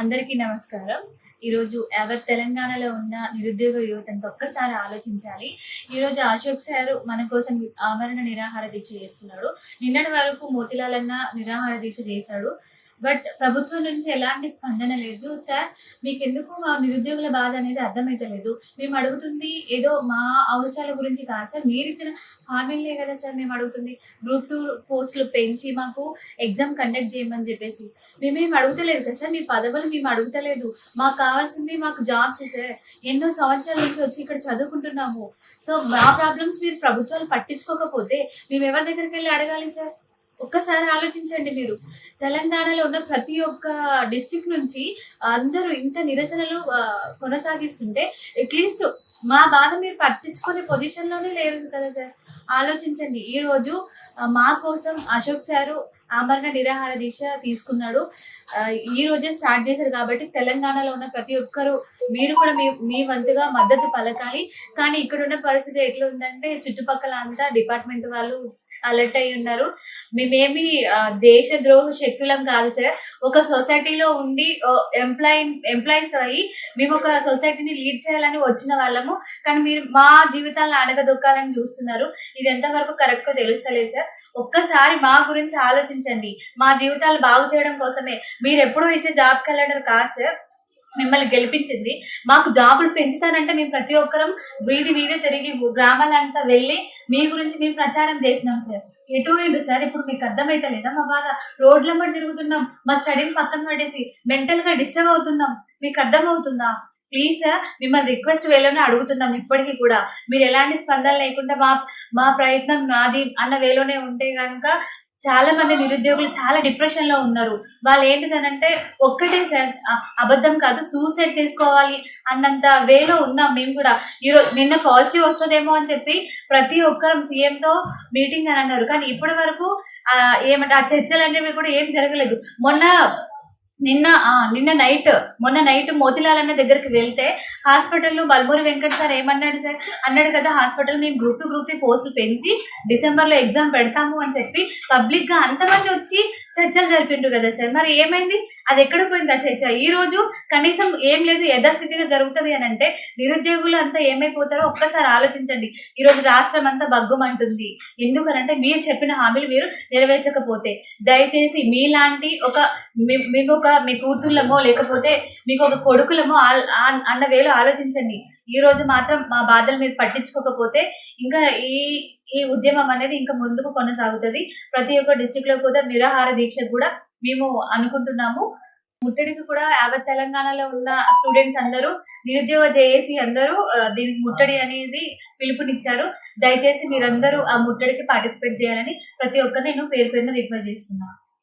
అందరికీ నమస్కారం. ఈరోజు యావత్ తెలంగాణలో ఉన్న నిరుద్యోగ యువతంత ఒక్కసారి ఆలోచించాలి. ఈరోజు అశోక్ సార్ మన కోసం ఆమరణ నిరాహార దీక్ష చేస్తున్నాడు. నిన్నటి వరకు మోతిలాల్ అన్న నిరాహార దీక్ష చేశాడు. బట్ ప్రభుత్వం నుంచి ఎలాంటి స్పందన లేదు. సార్ మీకు ఎందుకు మా నిరుద్యోగుల బాధ అనేది అర్థమైతలేదు. మేము అడుగుతుంది ఏదో మా అవసరాల గురించి కాదు సార్ మీరు ఇచ్చిన హామీలే కదా సార్ మేము అడుగుతుంది. గ్రూప్ టూ పోస్టులు పెంచి మాకు ఎగ్జామ్ కండక్ట్ చేయమని చెప్పేసి. మేమేం అడుగుతలేదు కదా సార్ మీ పదవులు మేము అడుగుతలేదు. మాకు కావాల్సింది మాకు జాబ్స్ సార్. ఎన్నో సంవత్సరాల నుంచి వచ్చి ఇక్కడ చదువుకుంటున్నాము. సో మా ప్రాబ్లమ్స్ మీరు ప్రభుత్వాలు పట్టించుకోకపోతే మేము ఎవరి దగ్గరికి వెళ్ళి అడగాలి సార్? ఒక్కసారి ఆలోచించండి మీరు. తెలంగాణలో ఉన్న ప్రతి ఒక్క డిస్ట్రిక్ట్ నుంచి అందరూ ఇంత నిరసనలు కొనసాగిస్తుంటే అట్లీస్ట్ మా బాధ మీరు పట్టించుకునే పొజిషన్లోనే లేరు కదా సార్. ఆలోచించండి. ఈ రోజు మా కోసం అశోక్ సారు ఆమరణ నిరాహార దీక్ష తీసుకున్నాడు. ఈ రోజే స్టార్ట్ చేశారు కాబట్టి తెలంగాణలో ఉన్న ప్రతి ఒక్కరు మీరు కూడా మీ మీ వంతుగా మద్దతు పలకాలి. కానీ ఇక్కడ ఉన్న పరిస్థితి ఎట్లా ఉందంటే చుట్టుపక్కల అంతా డిపార్ట్మెంట్ వాళ్ళు అలర్ట్ అయి ఉన్నారు. మేమేమి దేశ దేశద్రోహ శక్తులం కాదు సార్. ఒక సొసైటీలో ఉండి ఎంప్లాయ్ ఎంప్లాయీస్ అయ్యి మేము ఒక సొసైటీని లీడ్ చేయాలని వచ్చిన వాళ్ళము. కానీ మీరు మా జీవితాలను అడగదొక్కాలని చూస్తున్నారు. ఇది ఎంతవరకు కరెక్ట్ తెలుస్తలేదు సార్. ఒక్కసారి మా గురించి ఆలోచించండి. మా జీవితాలు బాగు చేయడం కోసమే. మీరు ఎప్పుడూ ఇచ్చే జాబ్ కలెండర్ కాదు సార్. మిమ్మల్ని గెలిపించింది. మాకు జాబులు పెంచుతానంటే మేము ప్రతి ఒక్కరం వీధి వీధి తిరిగి గ్రామాలంతా వెళ్ళి మీ గురించి మేము ప్రచారం చేసినాం సార్. ఎటు ఏంటి సార్? ఇప్పుడు మీకు అర్థమైతే లేదా మా బాధ? రోడ్ల మీద తిరుగుతున్నాం. మా స్టడీని పక్కన పడేసి మెంటల్గా డిస్టర్బ్ అవుతున్నాం. మీకు అర్థమవుతుందా? ప్లీజ్ సార్ మిమ్మల్ని రిక్వెస్ట్ వేలోనే అడుగుతున్నాం ఇప్పటికీ కూడా. మీరు ఎలాంటి స్పందన లేకుండా మా మా ప్రయత్నం నాది అన్న వేలోనే ఉంటే కనుక చాలా మంది నిరుద్యోగులు చాలా డిప్రెషన్లో ఉన్నారు. వాళ్ళు ఏంటిదనంటే ఒక్కటే సార్ అబద్ధం కాదు సూసైడ్ చేసుకోవాలి అన్నంత వేలో ఉన్నాం మేము కూడా. ఈరోజు నిన్న పాజిటివ్ వస్తుందేమో అని చెప్పి ప్రతి ఒక్కరం సీఎం తో మీటింగ్ అని అన్నారు. కానీ ఇప్పటి వరకు ఏమంటే ఆ చర్చలు అనేవి కూడా ఏం జరగలేదు. మొన్న నిన్న నిన్న నైట్ మొన్న నైట్ మోతిలాల్ అన్న దగ్గరికి వెళ్తే హాస్పిటల్లో బల్బూరి వెంకట్ సార్ ఏమన్నాడు సార్? అన్నాడు కదా హాస్పిటల్ మేము గ్రూప్ టు గ్రూప్ త్రీ పోస్టులు పెంచి డిసెంబర్లో ఎగ్జామ్ పెడతాము అని చెప్పి పబ్లిక్గా అంతమంది వచ్చి చర్చలు జరిపిండ్రు కదా సార్. మరి ఏమైంది? అది ఎక్కడ పోయింది ఆ చర్చ? ఈ రోజు కనీసం ఏం లేదు యథాస్థితిగా జరుగుతుంది అని అంటే నిరుద్యోగులు అంతా ఏమైపోతారో ఒక్కసారి ఆలోచించండి. ఈ రోజు రాష్ట్రం అంతా బగ్గుమంటుంది ఎందుకనంటే మీరు చెప్పిన హామీలు మీరు నెరవేర్చకపోతే దయచేసి మీలాంటి ఒక మీ- మీకు ఒక మీ కూతుళ్ళమో లేకపోతే మీకు ఒక కొడుకులమో అన్న వేలు ఆలోచించండి. ఈ రోజు మాత్రం మా బాధలు మీరు పట్టించుకోకపోతే ఇంకా ఈ ఈ ఉద్యమం అనేది ఇంకా ముందుకు కొనసాగుతుంది. ప్రతి ఒక్క డిస్టిక్లో కూడా నిరాహార దీక్ష కూడా మేము అనుకుంటున్నాము. ముట్టడికి కూడా యావత్ తెలంగాణలో ఉన్న స్టూడెంట్స్ అందరూ నిరుద్యోగ జేఏసి అందరూ దీనికి ముట్టడి అనేది పిలుపునిచ్చారు. దయచేసి మీరందరూ ఆ ముట్టడికి పార్టిసిపేట్ చేయాలని ప్రతి ఒక్కరిని నేను పేరు పేరున రిక్వెస్ట్ చేస్తున్నాను.